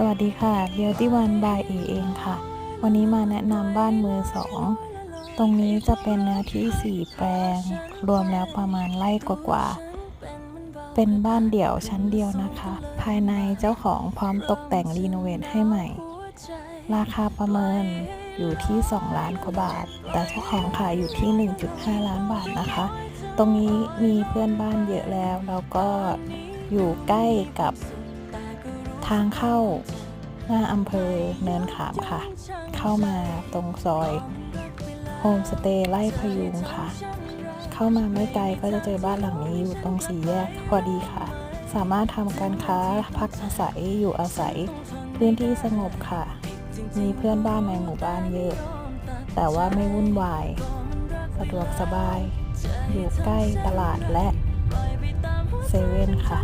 สวัสดีค่ะ Beauty One by เอเองค่ะ วันนี้มาแนะนำบ้านมือสองตรงนี้จะเป็นเนื้อที่ 4 แปลง รวมแล้วประมาณไร่กว่าๆเป็นบ้านเดี่ยวชั้นเดียวนะคะ ภายในเจ้าของพร้อมตกแต่งรีโนเวทให้ใหม่ ราคาประเมินอยู่ที่ 2 ล้านกว่าบาท แต่เจ้าของขายอยู่ที่ 1.5 ล้านบาทนะคะ ตรงนี้มีเพื่อนบ้านเยอะแล้ว แล้วก็อยู่ใกล้กับ ทางเข้าหน้าอำเภอเนินขามค่ะ เข้ามาตรงซอยโฮมสเตย์ไล่พยุงค่ะ เข้ามาไม่ไกลก็จะเจอบ้านหลังนี้อยู่ตรงสี่แยกพอดีค่ะ สามารถทำการค้าพักอาศัยอยู่อาศัย พื้นที่สงบค่ะ มีเพื่อนบ้านในหมู่บ้านเยอะ แต่ว่าไม่วุ่นวาย สะดวกสบาย อยู่ใกล้ตลาดและเซเว่นค่ะ